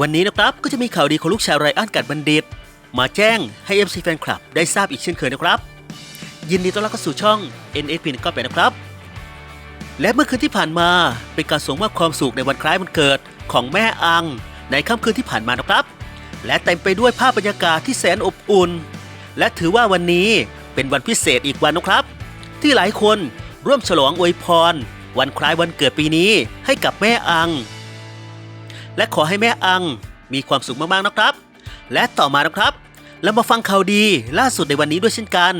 วันนี้นะครับก็จะมีข่าวดีของลูกชายไรอันกัดบัณฑิต มาแจ้งให้ MC แฟนคลับได้ทราบอีกเช่นเคยนะครับ ยินดีต้อนรับเข้าสู่ช่อง NSP 198นะครับ และเมื่อคืนที่ผ่านมาเป็นการส่งมอบความสุขในวันคล้ายวันเกิดของแม่อัง ในค่ำคืนที่ผ่านมานะครับ และเต็มไปด้วยภาพบรรยากาศที่แสนอบอุ่น และถือว่าวันนี้เป็นวันพิเศษอีกวันนะครับ ที่หลายคนร่วมฉลองอวยพร วันคล้ายวันเกิดปีนี้ให้กับแม่อัง และขอให้แม่อังมีความสุขมากๆนะครับ และต่อมานะครับเรามาฟังข่าวดีล่าสุดในวันนี้ด้วยเช่นกัน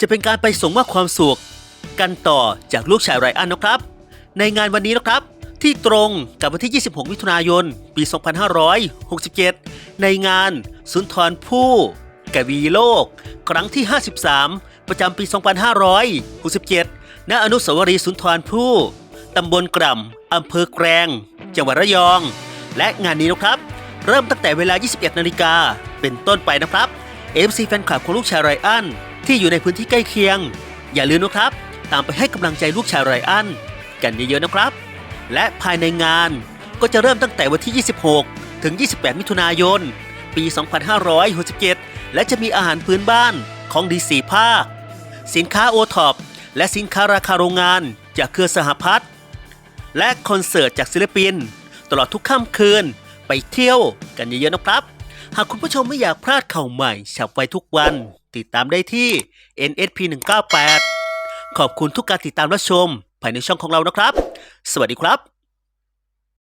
จะเป็นการไปส่งมอบความสุข กันต่อจากลูกชายไรอันนะครับ ในงานวันนี้นะครับ ที่ตรงกับวันที่ 26 มิถุนายน ปี 2567 ในงานสุนทรภู่กวีโลก ครั้งที่ 53 ประจำปี 2567 ณ อนุสาวรีย์สุนทรภู่ตำบลกร่ำอำเภอแกลง จังหวัดระยอง และงานนี้นะครับ เริ่มตั้งแต่เวลา 21 นาฬิกาเป็นต้นไปนะครับ MC แฟนคลับของลูกชายไรอันที่อยู่ในพื้นที่ใกล้เคียง อย่าลืมนะครับ ตามไปให้กำลังใจลูกชายไรอันกันเยอะๆนะครับ และภายในงานก็จะเริ่มตั้งแต่วันที่ 26 ถึง 28 มิถุนายน ปี 2567 และจะมีอาหารพื้นบ้านของดีสีภาค สินค้าโอท็อปและสินค้าราคาโรงงานจากเครือสหพัฒน์ และคอนเสิร์ตจากศิลปิน ตลอดทุกค่ำคืน ไปเที่ยวกันเยอะๆนะครับ หากคุณผู้ชมไม่อยากพลาดข่าวใหม่ฉับไวทุกวัน ติดตามได้ที่ NSP 198ขอบคุณทุกการติดตามรับชม ภายในช่องของเรานะครับ สวัสดีครับ